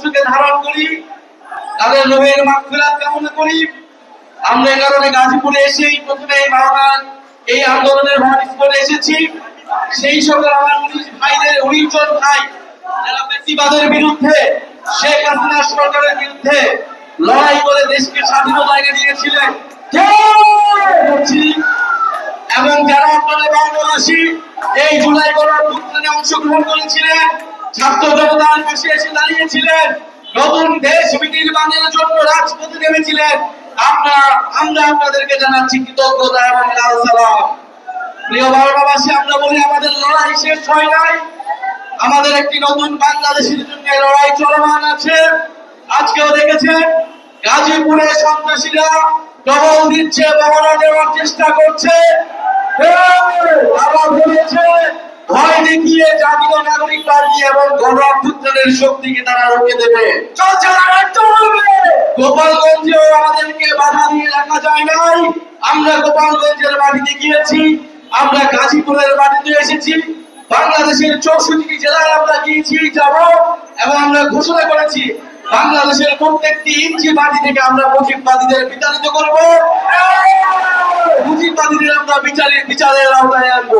কষ্টকে ধারণ করি, তাদের রোহের মাগফিরাত কামনা করি। আমরা এই কারণে গাজীপুরে এসেই প্রথমে এই মহান এই আন্দোলনের ভাটিস্পটে এসেছি। সেই সকল আমার উনিশ ভাইদের উনিশ জন ভাই, যারা বেশিবাদের বিরুদ্ধে, শেখ হাসিনা সরকারের বিরুদ্ধে লড়াই করে দেশকে স্বাধীনতা এনে দিয়েছিলেন। এবং যারা আপনারা বাংলাদেশি এই জুলাই গণঅভ্যুত্থানে অংশগ্রহণ করেছিলেন ছাত্র জনতার পাশে এসে দাঁড়িয়েছিলেন। নতুন দেশ বিনির্মাণের জন্য রাজপথে নেমেছিলেন। আপনারা, আমরা আপনাদেরকে জানাচ্ছি কৃতজ্ঞতা এবং লাল সালাম। প্রিয় বাংলাবাসী আমরা বলি আমাদের লড়াই শেষ হয় নাই। আমাদের একটি নতুন বাংলাদেশের জন্য লড়াই চলমান আছে। আজকেও দেখেছেন, গাজীপুরে সন্ত্রাসীরা টহল দিচ্ছে মহড়া দেওয়ার চেষ্টা করছে। আবার বলেছে, ভয় দেখিয়ে এবং গণ অভ্যুত্থানের শক্তিকে তারা রুখে দেবে। গোপালগঞ্জেও আমাদেরকে বাধা দিয়ে রাখা যায় নাই। আমরা গোপালগঞ্জের মাটিতে গিয়েছি, আমরা গাজীপুরের মাটিতে এসেছি। বাংলাদেশের চৌষট্টি জেলায় আমরা গিয়েছি, যাব এবং আমরা ঘোষণা করেছি, বাংলাদেশের প্রত্যেকটি ইঞ্চি মাটি থেকে আমরা মুজিববাদীদের বিতাড়িত করব। মুজিববাদীদের আমরা বিচারের বিচারের আওতায় আনব।